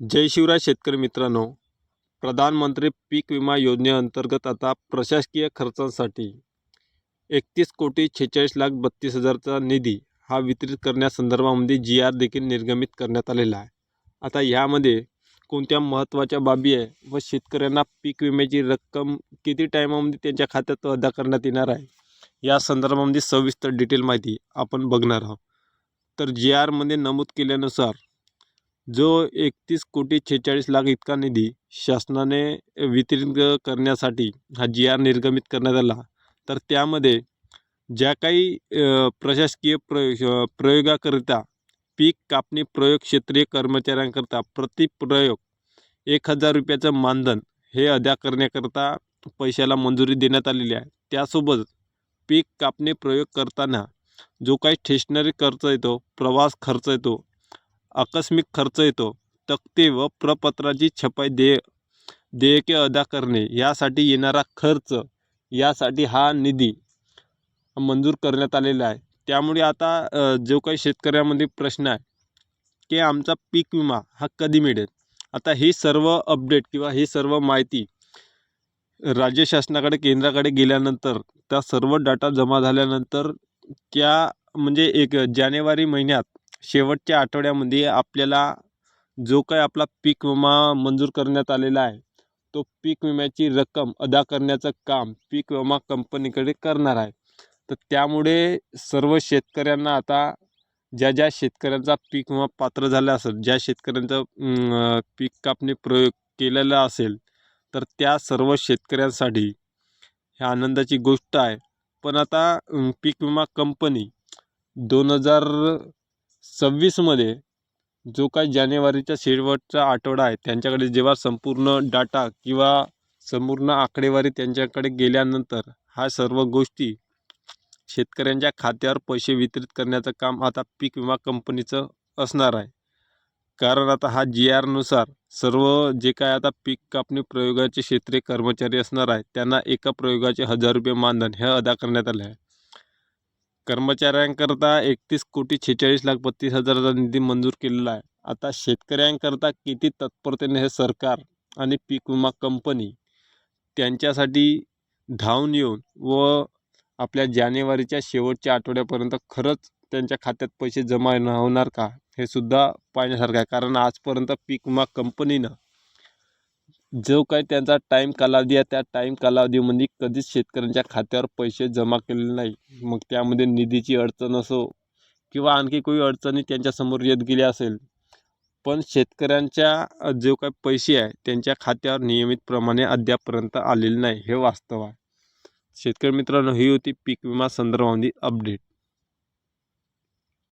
जय शिवराय शेतकरी मित्रांनो. प्रधानमंत्री पीक विमा योजनेअंतर्गत आता प्रशासकीय खर्चांसाठी एकतीस कोटी छेचाळीस लाख बत्तीस हजारचा निधी हा वितरित करण्यासंदर्भामध्ये जी आर देखील निर्गमित करण्यात आलेला आहे. आता यामध्ये कोणत्या महत्त्वाच्या बाबी आहे व शेतकऱ्यांना पीक विम्याची रक्कम किती टायमामध्ये त्यांच्या खात्यात अदा करण्यात येणार आहे? या संदर्भामध्ये सविस्तर डिटेल माहिती आपण बघणार आहोत. तर जी आरमध्ये नमूद केल्यानुसार जो एकतीस कोटी छेचाळीस लाख इतका निधी शासनाने वितरित करण्यासाठी हा जी आर निर्गमित करण्यात आला तर त्यामध्ये ज्या काही प्रशासकीय प्रयोग प्रयोगाकरिता पीक कापणी प्रयोग क्षेत्रीय कर्मचाऱ्यांकरता प्रति प्रयोग एक हजार रुपयाचं मानधन हे अदा करण्याकरता पैशाला मंजुरी देण्यात आलेली आहे. त्यासोबत पीक कापणी प्रयोग करताना जो काही स्टेशनरी खर्च येतो प्रवास खर्च येतो आकस्मिक खर्च येतो. तक्ते व प्रपत्राची छपाई देय देयके अदा करणे यासाठी येणारा खर्च यासाठी हा निधी मंजूर करण्यात आलेला आहे. त्यामुळे आता जो काही शेतकऱ्यामध्ये प्रश्न आहे की आमचा पीक विमा हा कधी मिळेल? आता ही सर्व अपडेट किंवा ही सर्व माहिती राज्य शासनाकडे केंद्राकडे गेल्यानंतर त्या सर्व डाटा जमा झाल्यानंतर त्या म्हणजे एक जानेवारी महिन्यात शेवटच्या आठवड्यामध्ये आपल्याला जो काही आपला पीक विमा मंजूर करण्यात आलेला आहे तो पीक विम्याची रक्कम अदा करण्याचं काम पीक विमा कंपनीकडे करणार आहे. तर त्यामुळे सर्व शेतकऱ्यांना आता ज्या ज्या शेतकऱ्यांचा पीक विमा पात्र झाला असेल ज्या शेतकऱ्यांचं पीक कापणी प्रयोग केलेला असेल तर त्या सर्व शेतकऱ्यांसाठी ह्या आनंदाची गोष्ट आहे. पण आता पीक विमा कंपनी दोन हजार सव्वीसमध्ये जो काय जानेवारीचा शेवटचा आठवडा आहे त्यांच्याकडे जेव्हा संपूर्ण डाटा किंवा संपूर्ण आकडेवारी त्यांच्याकडे गेल्यानंतर हा सर्व गोष्टी शेतकऱ्यांच्या खात्यावर पैसे वितरित करण्याचं काम आता पीक विमा कंपनीचं असणार आहे. कारण आता हा जी आरनुसार सर्व जे काय आता पीक कापणी प्रयोगाचे क्षेत्रीय कर्मचारी असणार आहे त्यांना एका प्रयोगाचे हजार रुपये मानधन हे अदा करण्यात आले आहे. कर्मचाऱ्यांकरता एकतीस कोटी छेचाळीस लाख बत्तीस हजाराचा निधी मंजूर केलेला आहे. आता शेतकऱ्यांकरता किती तत्परतेने हे सरकार आणि पीक विमा कंपनी त्यांच्यासाठी धावून येऊन व आपल्या जानेवारीच्या शेवटच्या आठवड्यापर्यंत खरंच त्यांच्या खात्यात पैसे जमा न होणार का हे सुद्धा पाहण्यासारखं आहे. कारण आजपर्यंत पीक विमा कंपनीनं जो काही त्यांचा टाईम कालावधी आहे त्या टाईम कालावधीमध्ये कधीच शेतकऱ्यांच्या खात्यावर पैसे जमा केलेले नाही. मग त्यामध्ये निधीची अडचण असो किंवा आणखी काही अडचणी त्यांच्यासमोर येत गेली असेल पण शेतकऱ्यांच्या जो काही पैसे आहे त्यांच्या खात्यावर नियमितप्रमाणे अद्यापपर्यंत आलेले नाही हे वास्तव आहे. शेतकरी मित्रांनो ही होती पीक विमा संदर्भामध्ये अपडेट